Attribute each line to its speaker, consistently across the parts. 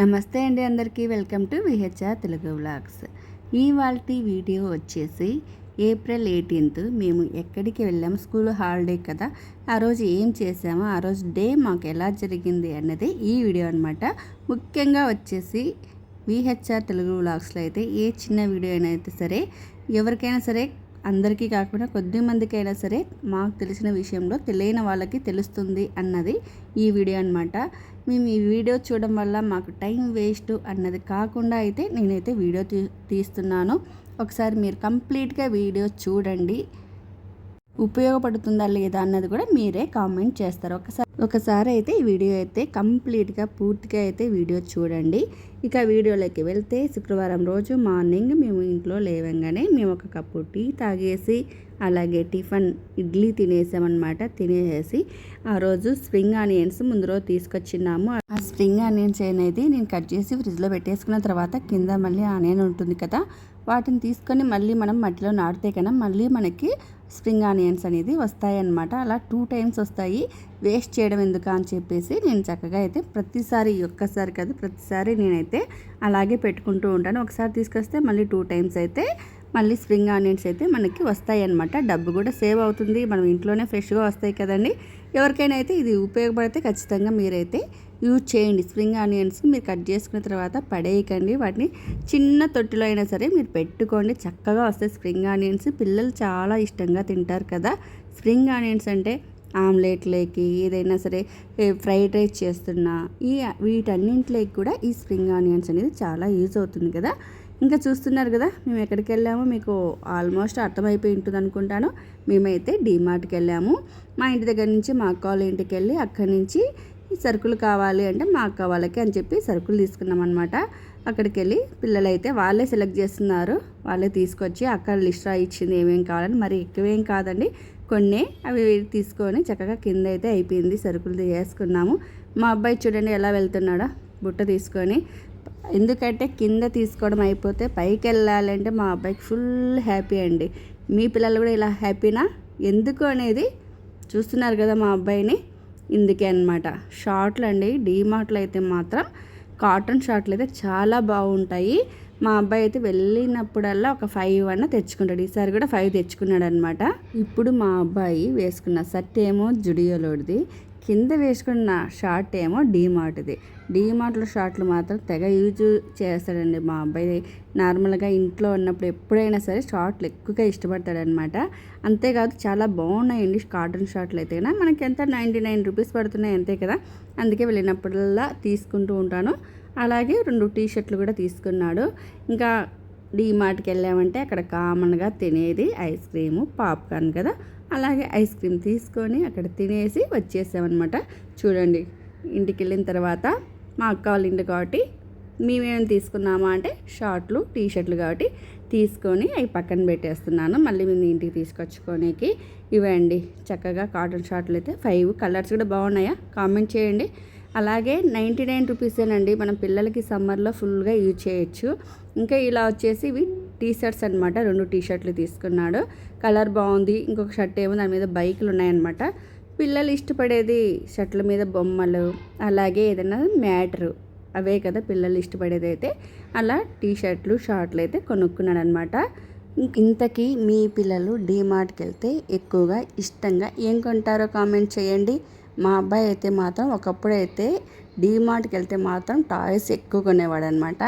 Speaker 1: నమస్తే అండి అందరికీ. Welcome to VHR Telugu vlogs. ఇవాళ వీడియో వచ్చేసి ఏప్రిల్ ఎయిటీన్త్ మేము ఎక్కడికి వెళ్ళాము? స్కూల్ హాలిడే కదా. ఆ రోజు ఏం చేసామో ఆ రోజు డే మాకు ఎలా జరిగింది అన్నది ఈ వీడియో అనమాట ముఖ్యంగా వచ్చేసి విహెచ్ఆర్ తెలుగు వ్లాగ్స్లో అయితే ఏ చిన్న వీడియో అయినా అయితే సరే ఎవరికైనా సరే అందరికీ కాకుండా కొద్ది మందికైనా సరే మాకు తెలిసిన విషయంలో తెలియని వాళ్ళకి తెలుస్తుంది అన్నది ఈ వీడియో అనమాట మేము ఈ వీడియో చూడడం వల్ల మాకు టైం వేస్ట్ అన్నది కాకుండా అయితే నేనైతే వీడియో తీ తీస్తున్నాను. ఒకసారి మీరు కంప్లీట్గా వీడియో చూడండి. ఉపయోగపడుతుందా లేదా అన్నది కూడా మీరే కామెంట్ చేస్తారు. ఒకసారి ఒకసారి అయితే ఈ వీడియో అయితే కంప్లీట్గా పూర్తిగా అయితే వీడియో చూడండి. ఇక వీడియోలోకి వెళ్తే శుక్రవారం రోజు మార్నింగ్ మేము ఇంట్లో లేవంగానే మేము ఒక కప్పు టీ తాగేసి అలాగే టిఫిన్ ఇడ్లీ తినేసామన్నమాట. తినేసేసి ఆ రోజు స్ప్రింగ్ ఆనియన్స్ ముందు రోజు తీసుకొచ్చినాము ఆ స్ప్రింగ్ ఆనియన్స్ అనేది నేను కట్ చేసి ఫ్రిడ్జ్లో పెట్టేసుకున్న తర్వాత కింద మళ్ళీ ఆనియన్ ఉంటుంది కదా వాటిని తీసుకొని మళ్ళీ మనం మట్టిలో నాటితే కన్నా మళ్ళీ మనకి స్ప్రింగ్ ఆనియన్స్ అనేది వస్తాయన్నమాట. అలా టూ టైమ్స్ వస్తాయి. వేస్ట్ చేయడం ఎందుకు అని చెప్పేసి నేను చక్కగా అయితే ప్రతిసారి ఒక్కసారి కాదు ప్రతిసారి నేనైతే అలాగే పెట్టుకుంటూ ఉంటాను. ఒకసారి తీసుకొస్తే మళ్ళీ టూ టైమ్స్ అయితే మళ్ళీ స్ప్రింగ్ ఆనియన్స్ అయితే మనకి వస్తాయి అనమాట డబ్బు కూడా సేవ్ అవుతుంది. మనం ఇంట్లోనే ఫ్రెష్గా వస్తాయి కదండి. ఎవరికైనా అయితే ఇది ఉపయోగపడితే ఖచ్చితంగా మీరైతే యూజ్ చేయండి. స్ప్రింగ్ ఆనియన్స్ మీరు కట్ చేసుకున్న తర్వాత పడేయకండి. వాటిని చిన్న తొట్టిలో అయినా సరే మీరు పెట్టుకోండి. చక్కగా వస్తాయి స్ప్రింగ్ ఆనియన్స్ పిల్లలు చాలా ఇష్టంగా తింటారు కదా. స్ప్రింగ్ ఆనియన్స్ అంటే ఆమ్లెట్లోకి ఏదైనా సరే ఫ్రైడ్ రైస్ చేస్తున్నా ఈ వీటన్నింటిలోకి కూడా ఈ స్ప్రింగ్ ఆనియన్స్ అనేది చాలా యూజ్ అవుతుంది కదా. ఇంకా చూస్తున్నారు కదా మేము ఎక్కడికి వెళ్ళామో మీకు ఆల్మోస్ట్ అర్థమైపోయి ఉంటుంది అనుకుంటాను. మేమైతే డీమార్ట్కి వెళ్ళాము. మా ఇంటి దగ్గర నుంచి మా అక్క వాళ్ళ ఇంటికి వెళ్ళి అక్కడి నుంచి సరుకులు కావాలి అంటే మా అక్క వాళ్ళకి అని చెప్పి సరుకులు తీసుకున్నాం అనమాట అక్కడికి వెళ్ళి పిల్లలు అయితే వాళ్ళే సెలెక్ట్ చేస్తున్నారు. వాళ్ళే తీసుకొచ్చి అక్కడ లిస్ట్ ఇచ్చింది ఏమేమి కావాలని. మరి ఎక్కువేం కాదండి. కొన్ని అవి తీసుకొని చక్కగా కింద అయితే అయిపోయింది. సరుకులు వేసుకున్నాము మా అబ్బాయి చూడండి ఎలా వెళ్తున్నాడో? బుట్ట తీసుకొని. ఎందుకంటే కింద తీసుకోవడం అయిపోతే పైకి వెళ్ళాలంటే మా అబ్బాయికి ఫుల్ హ్యాపీ అండి. మీ పిల్లలు కూడా ఇలా హ్యాపీనా? ఎందుకు అనేది చూస్తున్నారు కదా మా అబ్బాయిని. ఇందుకే అనమాట షార్ట్లు అండి డీమార్ట్లో అయితే మాత్రం కాటన్ షార్ట్లు అయితే చాలా బాగుంటాయి. మా అబ్బాయి అయితే వెళ్ళినప్పుడల్లా ఒక ఫైవ్ అన్న తెచ్చుకుంటాడు. ఈసారి కూడా ఫైవ్ తెచ్చుకున్నాడు అనమాట ఇప్పుడు మా అబ్బాయి వేసుకున్న షర్ట్ ఏమో జుడియోలోడిది. కింద వేసుకున్న షార్ట్ ఏమో డీమార్ట్ది డీమార్ట్లో షార్ట్లు మాత్రం తెగ యూజ్ చేస్తాడండి మా అబ్బాయి. నార్మల్గా ఇంట్లో ఉన్నప్పుడు ఎప్పుడైనా సరే షార్ట్లు ఎక్కువగా ఇష్టపడతాడనమాట. అంతేకాదు చాలా బాగున్నాయండి కాటన్ షార్ట్లు అయితే మనకి ఎంత నైంటీ నైన్ రూపీస్ పడుతున్నాయి అంతే కదా. అందుకే వెళ్ళినప్పుడల్లా తీసుకుంటూ ఉంటాను. అలాగే రెండు టీ షర్ట్లు కూడా తీసుకున్నాడు. ఇంకా డీమార్ట్కి వెళ్ళామంటే అక్కడ కామన్గా తినేది ఐస్ క్రీము పాప్కార్న్ కదా. అలాగే ఐస్ క్రీమ్ తీసుకొని అక్కడ తినేసి వచ్చేసామన్నమాట. చూడండి ఇంటికి వెళ్ళిన తర్వాత మా అక్క వాళ్ళ ఇంటి కాబట్టి మేమేం తీసుకున్నామా అంటే షార్ట్లు టీ షర్ట్లు కాబట్టి తీసుకొని అవి పక్కన పెట్టేస్తున్నాను. మళ్ళీ మేము ఇంటికి తీసుకొచ్చుకోనికి ఇవ్వండి. చక్కగా కాటన్ షార్ట్లు అయితే ఫైవ్ కలర్స్ కూడా బాగున్నాయా? కామెంట్ చేయండి. అలాగే నైంటీ నైన్ రూపీసేనండి. మనం పిల్లలకి సమ్మర్లో ఫుల్గా యూజ్ చేయొచ్చు. ఇంకా ఇలా వచ్చేసి ఇవి టీ షర్ట్స్ అనమాట రెండు టీ షర్ట్లు తీసుకున్నాడు. కలర్ బాగుంది ఇంకొక షర్ట్ ఏమో దాని మీద బైకులు ఉన్నాయన్నమాట. పిల్లలు ఇష్టపడేది షర్ట్ల మీద బొమ్మలు అలాగే ఏదైనా మ్యాటరు అవే కదా పిల్లలు ఇష్టపడేది అయితే. అలా టీ షర్ట్లు షార్ట్లు అయితే కొనుక్కున్నాడు అనమాట ఇంతకీ మీ పిల్లలు డీమార్ట్కి వెళ్తే ఎక్కువగా ఇష్టంగా ఏం కొంటారో కామెంట్ చేయండి. మా అబ్బాయి అయితే మాత్రం ఒకప్పుడు అయితే డీమార్ట్కి వెళ్తే మాత్రం టాయ్స్ ఎక్కువ కొనేవాడు అనమాట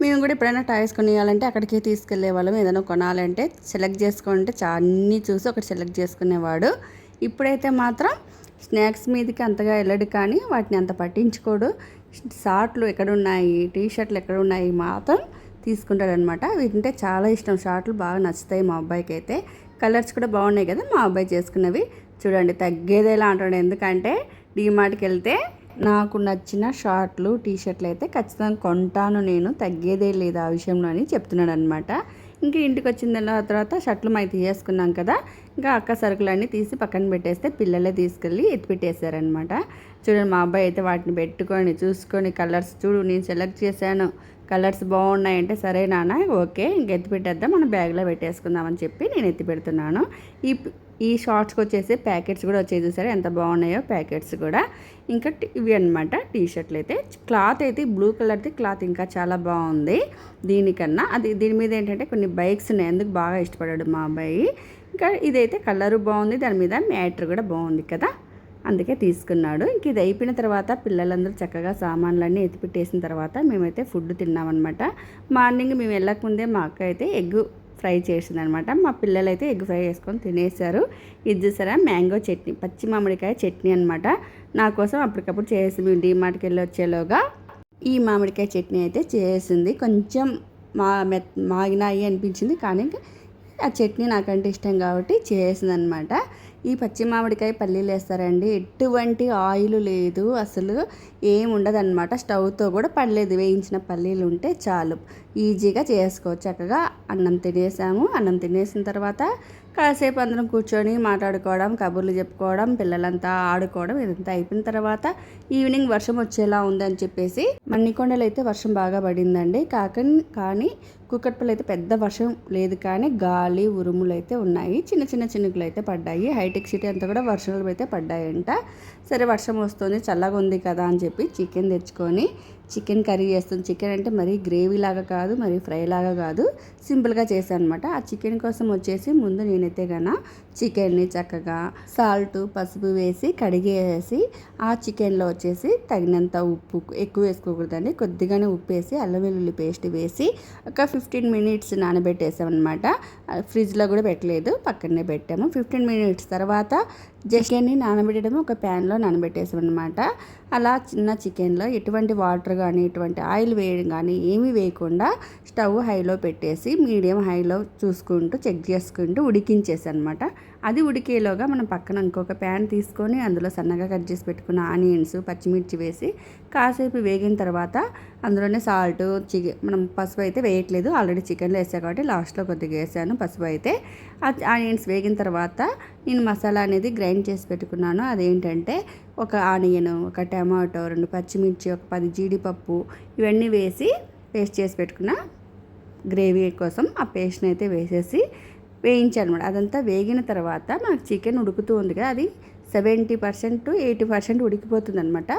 Speaker 1: మేము కూడా ఎప్పుడైనా టాయ్స్ కొనియాలంటే అక్కడికి తీసుకెళ్ళే వాళ్ళం. ఏదైనా కొనాలంటే సెలెక్ట్ చేసుకుంటే అన్నీ చూసి ఒకటి సెలెక్ట్ చేసుకునేవాడు. ఇప్పుడైతే మాత్రం స్నాక్స్ మీదకి అంతగా వెళ్ళడు కానీ వాటిని అంత పట్టించుకోడు. షార్ట్లు ఎక్కడున్నాయి టీ షర్ట్లు ఎక్కడున్నాయి మాత్రం తీసుకుంటాడనమాట వీటింటే చాలా ఇష్టం. షార్ట్లు బాగా నచ్చుతాయి మా అబ్బాయికి అయితే కలర్స్ కూడా బాగున్నాయి కదా మా అబ్బాయి చేసుకున్నవి. చూడండి తగ్గేదేలా అంటాడు. ఎందుకంటే డీమార్ట్కి వెళ్తే నాకు నచ్చిన షార్ట్లు టీ షర్ట్లు అయితే ఖచ్చితంగా కొంటాను నేను. తగ్గేదే లేదు ఆ విషయంలో అని చెప్తున్నాడు అనమాట ఇంకా ఇంటికి వచ్చిన తర్వాత షర్ట్లు మై తీసేసుకున్నాం కదా ఇంకా అక్క సరుకులన్నీ తీసి పక్కన పెట్టేస్తే పిల్లలే తీసుకెళ్ళి ఎత్తిపెట్టేశారనమాట చూడండి మా అబ్బాయి అయితే వాటిని పెట్టుకొని చూసుకొని కలర్స్ చూడు నేను సెలెక్ట్ చేశాను. కలర్స్ బాగున్నాయంటే సరే నాన్న ఓకే ఇంక ఎత్తి పెట్టేద్దాం మనం బ్యాగ్లో పెట్టేసుకుందామని చెప్పి నేను ఎత్తి పెడుతున్నాను. ఈ ఈ షార్ట్స్కి వచ్చేసి ప్యాకెట్స్ కూడా వచ్చేసి సరే ఎంత బాగున్నాయో ప్యాకెట్స్ కూడా. ఇంకా ఇవి అనమాట టీ షర్ట్లు అయితే. క్లాత్ అయితే బ్లూ కలర్ది క్లాత్ ఇంకా చాలా బాగుంది దీనికన్నా. అది దీని మీద ఏంటంటే కొన్ని బైక్స్ ఉన్నాయి. అందుకు బాగా ఇష్టపడాడు మా అబ్బాయి. ఇంకా ఇదైతే కలరు బాగుంది. దాని మీద మ్యాటర్ కూడా బాగుంది కదా. అందుకే తీసుకున్నాడు. ఇంక ఇది అయిపోయిన తర్వాత పిల్లలందరూ చక్కగా సామాన్లన్నీ ఎత్తిపెట్టేసిన తర్వాత మేమైతే ఫుడ్ తిన్నామన్నమాట. మార్నింగ్ మేము వెళ్ళకముందే మా అక్క అయితే ఎగ్ ఫ్రై చేసిందనమాట. మా పిల్లలు అయితే ఎగ్ ఫ్రై చేసుకొని తినేసారు. ఇది చూసారా? మ్యాంగో చట్నీ పచ్చి మామిడికాయ చట్నీ అనమాట. నా కోసం అప్పటికప్పుడు చేసి మేము డీమార్ట్కి వెళ్ళి వచ్చేలోగా ఈ మామిడికాయ చట్నీ అయితే చేసింది. కొంచెం మా మెత్ మాగినాయి అనిపించింది కానీ ఆ చట్నీ నాకంటే ఇష్టం కాబట్టి చేసింది అనమాట ఈ పచ్చి మామిడికాయ పల్లీలు వేస్తారండి. ఎటువంటి ఆయిల్ లేదు. అసలు ఏం ఉండదన్నమాట స్టవ్తో కూడా పడలేదు. వేయించిన పల్లీలు ఉంటే చాలు. ఈజీగా చేసుకోవచ్చు. చక్కగా అన్నం తినేసాము. అన్నం తినేసిన తర్వాత కాసేపు అందరం కూర్చొని మాట్లాడుకోవడం కబుర్లు చెప్పుకోవడం పిల్లలంతా ఆడుకోవడం ఇదంతా అయిపోయిన తర్వాత ఈవినింగ్ వర్షం వచ్చేలా ఉందని చెప్పేసి మన్నికొండలు అయితే వర్షం బాగా పడిందండి. కాక కానీ కుక్కట్పల్లి అయితే పెద్ద వర్షం లేదు కానీ గాలి ఉరుములు అయితే ఉన్నాయి. చిన్న చిన్న చినుకులు అయితే పడ్డాయి. హైటెక్ సిటీ అంతా కూడా వర్షాలు అయితే పడ్డాయంట. సరే వర్షం వస్తుంది చల్లగా ఉంది కదా అని చెప్పి చికెన్ తెచ్చుకొని చికెన్ కర్రీ చేస్తాను. చికెన్ అంటే మరీ గ్రేవీ లాగా కాదు మరి ఫ్రై లాగా కాదు. సింపుల్గా చేశాను అనమాట ఆ చికెన్ కోసం వచ్చేసి ముందు నేనైతే గన చికెన్ని చక్కగా సాల్ట్ పసుపు వేసి కడిగేసి ఆ చికెన్లో వచ్చేసి తగినంత ఉప్పు ఎక్కువ వేసుకోకూడదండి. కొద్దిగానే ఉప్పు వేసి అల్లం వెల్లుల్లి పేస్ట్ వేసి ఒక ఫిఫ్టీన్ మినిట్స్ నానబెట్టేసామన్నమాట ఫ్రిడ్జ్లో కూడా పెట్టలేదు పక్కనే పెట్టాము. ఫిఫ్టీన్ మినిట్స్ తర్వాత చికెన్ని నానబెట్టడం ఒక ప్యాన్లో నానబెట్టేసామన్నమాట అలా చిన్న చికెన్లో ఎటువంటి వాటర్ కానీ ఎటువంటి ఆయిల్ వేయడం కానీ ఏమీ వేయకుండా స్టవ్ హైలో పెట్టేసి మీడియం హైలో చూసుకుంటూ చెక్ చేసుకుంటూ ఉడికించేసాను అనమాట అది ఉడికేలోగా మనం పక్కన ఇంకొక ప్యాన్ తీసుకొని అందులో సన్నగా కట్ చేసి పెట్టుకున్న ఆనియన్స్ పచ్చిమిర్చి వేసి కాసేపు వేగిన తర్వాత అందులోనే సాల్ట్ చికెన్ మనం పసుపు అయితే వేయట్లేదు. ఆల్రెడీ చికెన్లో వేసా కాబట్టి లాస్ట్లో కొద్దిగా వేసాను పసుపు అయితే. ఆ ఆనియన్స్ వేగిన తర్వాత నేను మసాలా అనేది గ్రైండ్ చేసి పెట్టుకున్నాను. అదేంటంటే ఒక ఆనియన్ ఒక టమాటో రెండు పచ్చిమిర్చి ఒక పది జీడిపప్పు ఇవన్నీ వేసి పేస్ట్ చేసి పెట్టుకున్న గ్రేవీ కోసం ఆ పేస్ట్ని అయితే వేసేసి వేయించానమాట అదంతా వేగిన తర్వాత మనకు చికెన్ ఉడుకుతూ ఉంది కదా అది seventy percent to eighty percent ఉడికిపోతుంది అనమాట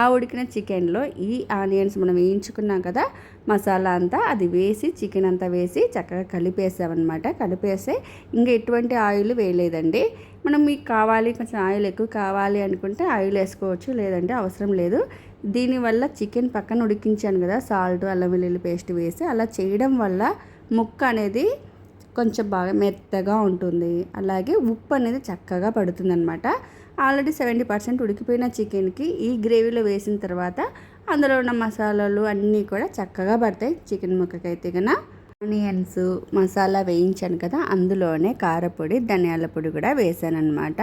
Speaker 1: ఆ ఉడికిన చికెన్లో ఈ ఆనియన్స్ మనం వేయించుకున్నాం కదా మసాలా అంతా అది వేసి చికెన్ అంతా వేసి చక్కగా కలిపేసామన్నమాట. కలిపేస్తే ఇంకా ఎటువంటి ఆయిల్ వేయలేదండి. మనం మీకు కావాలి కొంచెం ఆయిల్ ఎక్కువ కావాలి అనుకుంటే ఆయిల్ వేసుకోవచ్చు లేదంటే అవసరం లేదు. దీనివల్ల చికెన్ పక్కన ఉడికించాను కదా సాల్ట్ అల్లం వెల్లుల్లి పేస్ట్ వేసి అలా చేయడం వల్ల ముక్క అనేది కొంచెం బాగా మెత్తగా ఉంటుంది. అలాగే ఉప్పు అనేది చక్కగా పడుతుందన్నమాట. ఆల్రెడీ సెవెంటీ పర్సెంట్ ఉడికిపోయిన చికెన్కి ఈ గ్రేవీలో వేసిన తర్వాత అందులో ఉన్న మసాలాలు అన్నీ కూడా చక్కగా పడతాయి. చికెన్ ముక్కకైతే కన్నా ఆనియన్స్ మసాలా వేయించాను కదా అందులోనే కారపొడి ధనియాల పొడి కూడా వేసాను అనమాట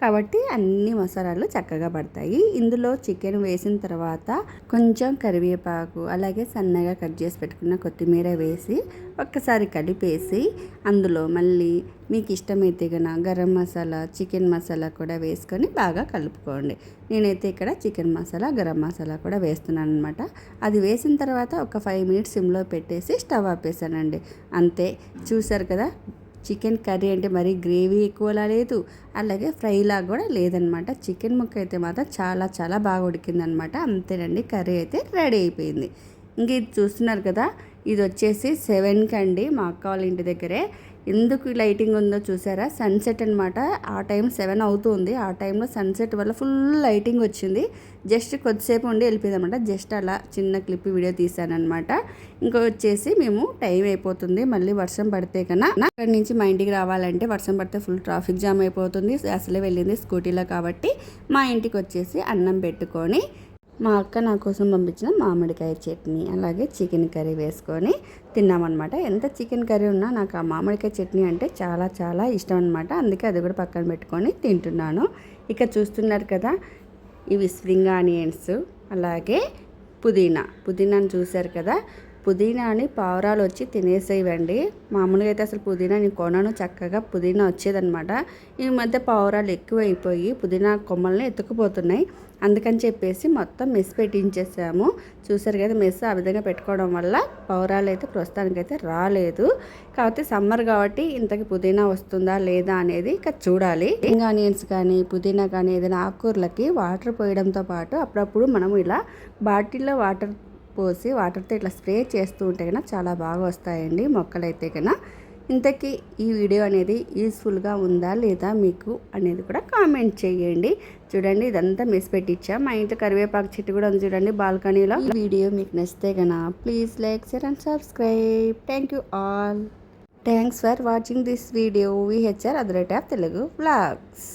Speaker 1: కాబట్టి అన్ని మసాలాలు చక్కగా పడతాయి. ఇందులో చికెన్ వేసిన తర్వాత కొంచెం కరివేపాకు అలాగే సన్నగా కట్ చేసి పెట్టుకున్న కొత్తిమీర వేసి ఒక్కసారి కలిపేసి అందులో మళ్ళీ మీకు ఇష్టమైతే కన గరం మసాలా చికెన్ మసాలా కూడా వేసుకొని బాగా కలుపుకోండి. నేనైతే ఇక్కడ చికెన్ మసాలా గరం మసాలా కూడా వేస్తున్నాను అనమాట అది వేసిన తర్వాత ఒక ఫైవ్ మినిట్స్ సిమ్లో పెట్టేసి స్టవ్ ఆపేసానండి. అంతే చూసారు కదా? చికెన్ కర్రీ అంటే మరీ గ్రేవీ ఎక్కువలా లేదు అలాగే ఫ్రైలా కూడా లేదనమాట చికెన్ ముక్క అయితే మాత్రం చాలా చాలా బాగా ఉడికిందనమాట అంతేనండి కర్రీ అయితే రెడీ అయిపోయింది. ఇంక ఇది చూస్తున్నారు కదా? ఇది వచ్చేసి సెవెన్కి అండి మా అక్క వాళ్ళ ఇంటి దగ్గరే. ఎందుకు లైటింగ్ ఉందో చూసారా? సన్సెట్ అనమాట ఆ టైం సెవెన్ అవుతుంది. ఆ టైంలో సన్సెట్ వల్ల ఫుల్ లైటింగ్ వచ్చింది. జస్ట్ కొద్దిసేపు ఉండి వెళ్ళిపోయింది అనమాట జస్ట్ అలా చిన్న క్లిప్ వీడియో తీసానమాట ఇంకో వచ్చేసి మేము టైం అయిపోతుంది. మళ్ళీ వర్షం పడితే కన్నా అక్కడి నుంచి మా ఇంటికి రావాలంటే వర్షం పడితే ఫుల్ ట్రాఫిక్ జామ్ అయిపోతుంది. అసలే వెళ్ళింది స్కూటీలో కాబట్టి మా ఇంటికి వచ్చేసి అన్నం పెట్టుకొని మా అక్క నా కోసం పంపించిన మామిడికాయ చట్నీ అలాగే చికెన్ కర్రీ వేసుకొని తిన్నామన్నమాట. ఎంత చికెన్ కర్రీ ఉన్నా నాకు ఆ మామిడికాయ చట్నీ అంటే చాలా చాలా ఇష్టం అనమాట అందుకే అది కూడా పక్కన పెట్టుకొని తింటున్నాను. ఇక చూస్తున్నారు కదా ఇవి స్ప్రింగ్ ఆనియన్స్ అలాగే పుదీనా. పుదీనాను చూశారు కదా పుదీనాని పావురాలు వచ్చి తినేసేవండి మామూలుగా అయితే అసలు పుదీనా నేను కొనను చక్కగా పుదీనా వచ్చేదనమాట ఈ మధ్య పావురాలు ఎక్కువ అయిపోయి పుదీనా కొమ్మల్ని ఎత్తుకుపోతున్నాయి. అందుకని చెప్పేసి మొత్తం మెస్ పెట్టించేసాము. చూసారు కదా మెస్ ఆ విధంగా పెట్టుకోవడం వల్ల పౌరాలు అయితే ప్రస్తుతానికైతే రాలేదు. కాకపోతే సమ్మర్ కాబట్టి ఇంతకి పుదీనా వస్తుందా లేదా అనేది ఇక చూడాలి. ఇంగ్ ఆనియన్స్ కానీ పుదీనా కానీ ఏదైనా ఆకుకూరలకి వాటర్ పోయడంతో పాటు అప్పుడప్పుడు మనం ఇలా బాటిల్లో వాటర్ పోసి వాటర్తో ఇట్లా స్ప్రే చేస్తూ ఉంటే కన్నా చాలా బాగా వస్తాయండి మొక్కలైతే కన్నా ఇంతకీ ఈ వీడియో అనేది యూస్ఫుల్గా ఉందా లేదా మీకు అనేది కూడా కామెంట్ చేయండి. చూడండి ఇదంతా మిస్ పెట్టించా మా ఇంట్లో కరివేపాకు చెట్టు కూడా ఉంది చూడండి బాల్కనీలో. ఈ వీడియో మీకు నచ్చితే కన్నా please like share and subscribe. Thank you all. Thanks for watching this video. VHR other of Telugu vlogs.